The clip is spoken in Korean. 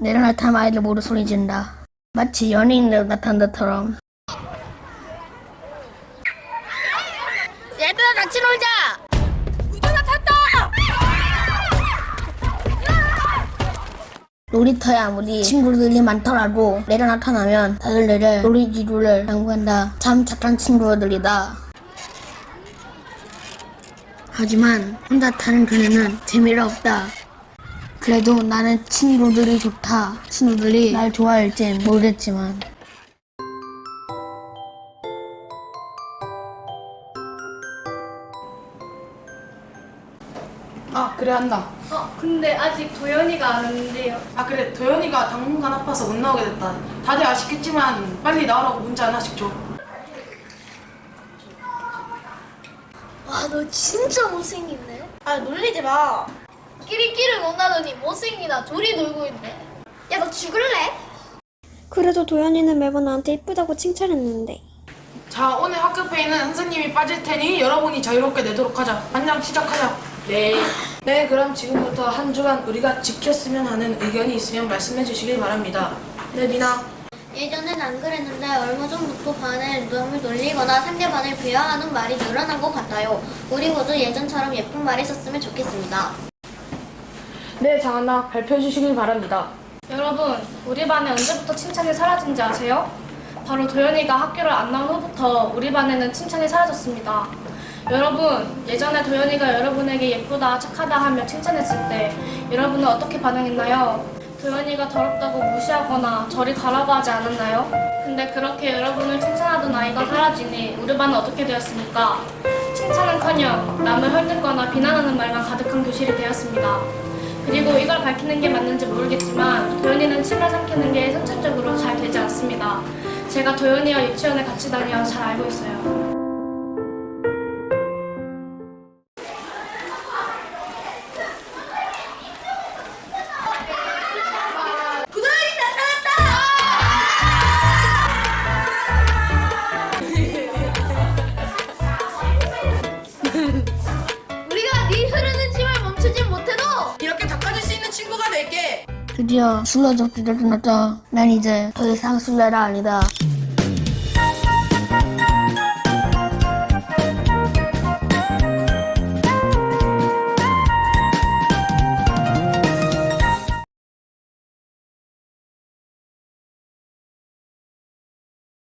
내려 나타나면 아이들 모두 소리 지른다. 마치 연예인으로 나타난 것처럼. 얘들아 같이 놀자! 우주가 탔다! 놀이터에 아무리 친구들이 많더라도 내려 나타나면 다들 내려 놀이기구를 양보한다. 참 착한 친구들이다. 하지만 혼자 타는 그네는 재미가 없다. 그래도 나는 친구들이 좋다. 친구들이 날 좋아할진 모르겠지만. 아 그래 한다 어, 근데 아직 도연이가 안 왔는데요. 아 그래 도현이가 당분간 아파서 못 나오게 됐다 다들 아쉽겠지만 빨리 나오라고 문자 하나씩 줘 와, 너 진짜 못생겼네. 아, 놀리지 마. 끼리끼리 논다더니 못생기나 둘이 놀고 있네. 야, 너 죽을래? 그래도 도현이는 매번 나한테 이쁘다고 칭찬했는데 자 오늘 학교 회의는 선생님이 빠질 테니 여러분이 자유롭게 내도록 하자 반장 시작하자 네. 네 그럼 지금부터 한 주간 우리가 지켰으면 하는 의견이 있으면 말씀해 주시길 바랍니다 네 미나 예전엔 안 그랬는데 얼마 전부터 반을 너무 놀리거나 상대방을 비하하는 말이 늘어난 것 같아요. 우리 모두 예전처럼 예쁜 말이 있었으면 좋겠습니다. 네 장하나 발표해 주시길 바랍니다 여러분, 우리 반에 언제부터 칭찬이 사라진지 아세요? 바로 도연이가 학교를 안 나온 후부터 우리 반에는 칭찬이 사라졌습니다. 여러분, 예전에 도연이가 여러분에게 예쁘다, 착하다 하며 칭찬했을 때 여러분은 어떻게 반응했나요? 도연이가 더럽다고 무시하거나 저리 가라고 하지 않았나요? 근데 그렇게 여러분을 칭찬하던 아이가 사라지니 우리 반은 어떻게 되었습니까? 칭찬은커녕 남을 헐뜯거나 비난하는 말만 가득한 교실이 되었습니다. 그리고 이걸 밝히는 게 맞는지 모르겠지만 도연이는 침을 삼키는 게 선천적으로 잘 되지 않습니다. 제가 도연이와 유치원에 같이 다녀 잘 알고 있어요. 드디어 술래잡기 를 끝났다. 난 이제 더 이상 술래가 아니다.